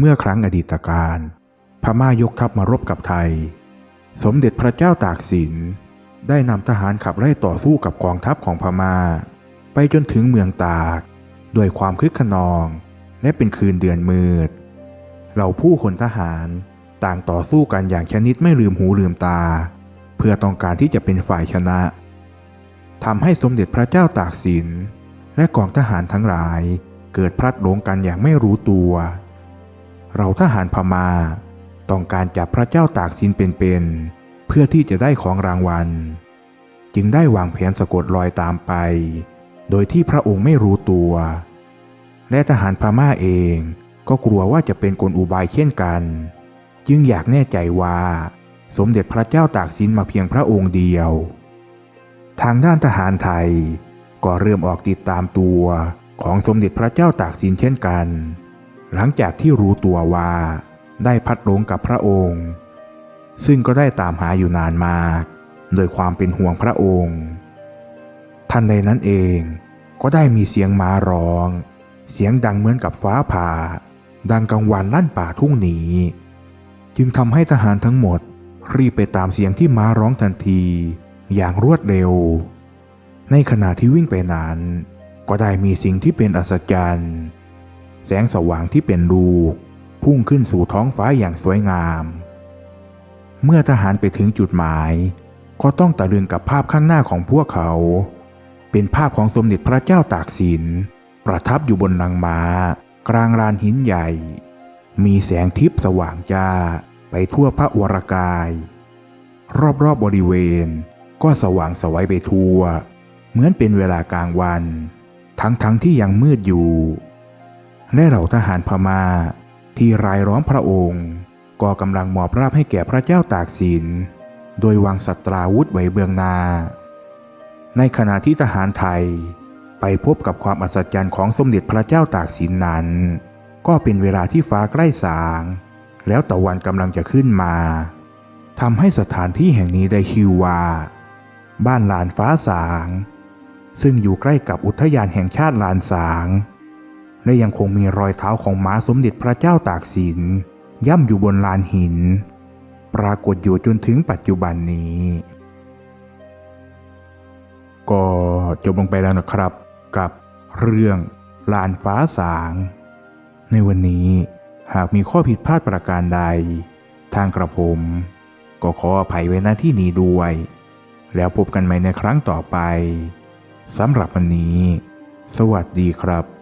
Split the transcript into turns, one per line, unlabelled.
เมื่อครั้งอดีตการ พม่ายกทัพมารบกับไทย สมเด็จพระเจ้าตากสิน ได้นำทหารขับไล่ต่อสู้กับกองทัพของพม่า ไปจนถึงเมืองตากด้วยความคึกขนอง และเป็นคืนเดือนมืดเราผู้คนทหารต่างต่อสู้กันอย่างชนิดไม่ลืมหูลืมตา เพื่อต้องการที่จะเป็นฝ่ายชนะทำให้สมเด็จพระเจ้าตากสิน และกองทหารทั้งหลายเกิดพลัดหลงกันอย่างไม่รู้ตัว เราทหารพมา่าต้องการจับพระเจ้าตากสินเป็นๆเพื่อที่จะได้ของรางวัล จึงได้วางแผนสะกดรอยตามไป โดยที่พระองค์ไม่รู้ตัว และทหารพม่าเองก็กลัวว่าจะเป็นกลอุบายเช่นกัน จึงอยากแน่ใจว่า สมเด็จพระเจ้าตากสินมาเพียงพระองค์เดียว ทางด้านทหารไทยก็เริ่มออกติดตามตัวของสมเด็จพระเจ้าตากสินเช่นกัน หลังจากที่รู้ตัวว่าได้พัดหลงกับพระองค์ ซึ่งก็ได้ตามหาอยู่นานมาก โดยความเป็นห่วงพระองค์ ทันใดนั้นเองก็ได้มีเสียงม้าร้อง เสียงดังเหมือนกับฟ้าผ่า ดังกังวานลั่นป่าทุ่งหนี จึงทำให้ทหารทั้งหมดรีบไปตามเสียงที่ม้าร้องทันที อย่างรวดเร็ว ในขณะที่วิ่งไปนั้น ก็ได้มีสิ่งที่เป็นอัศจรรย์ แสงสว่างที่เป็นลูกพุ่งขึ้นสู่ท้องฟ้าอย่างสวยงาม เมื่อทหารไปถึงจุดหมาย ก็ต้องตะลึงกับภาพข้างหน้าของพวกเขา เป็นภาพของสมเด็จพระเจ้าตากสิน ประทับอยู่บนนังม้า กลางลานหินใหญ่ มีแสงทิพย์สว่างจ้าไปทั่วพระวรกาย รอบๆบบริเวณ ก็สว่างสวัยไปทั่ว เหมือนเป็นเวลากลางวัน ทั้งๆทที่ยังมืดอยู่ และเหล่าทหารพมา่าที่รายล้อมพระองค์ ก็กำลังมอบราบให้แก่พระเจ้าตากสิน โดยวางสัตราวุธไว้เบื้องหน้า ในขณะที่ทหารไทยไปพบกับความอัศจรรย์ของสมเด็จพระเจ้าตากสินนั้น ก็เป็นเวลาที่ฟ้าใกล้สาง แล้วตะวันกำลังจะขึ้นมาทำให้สถานที่แห่งนี้ได้ชื่อว่า บ้านลานฟ้าสาง ซึ่งอยู่ใกล้กับอุทยานแห่งชาติลานสาง และยังคงมีรอยเท้าของม้าสมเด็จพระเจ้าตากสิน ย่ำอยู่บนลานหิน ปรากฏอยู่จนถึงปัจจุบันนี้ ก็จบลงไปแล้วนะครับ กับเรื่องลานฟ้าสาง ในวันนี้หากมีข้อผิดพลาดประการใด ทางกระผม ก็ขออภัยไว้ณที่นี้ด้วย แล้วพบกันใหม่ในครั้งต่อไปสำหรับวันนี้ สวัสดีครับ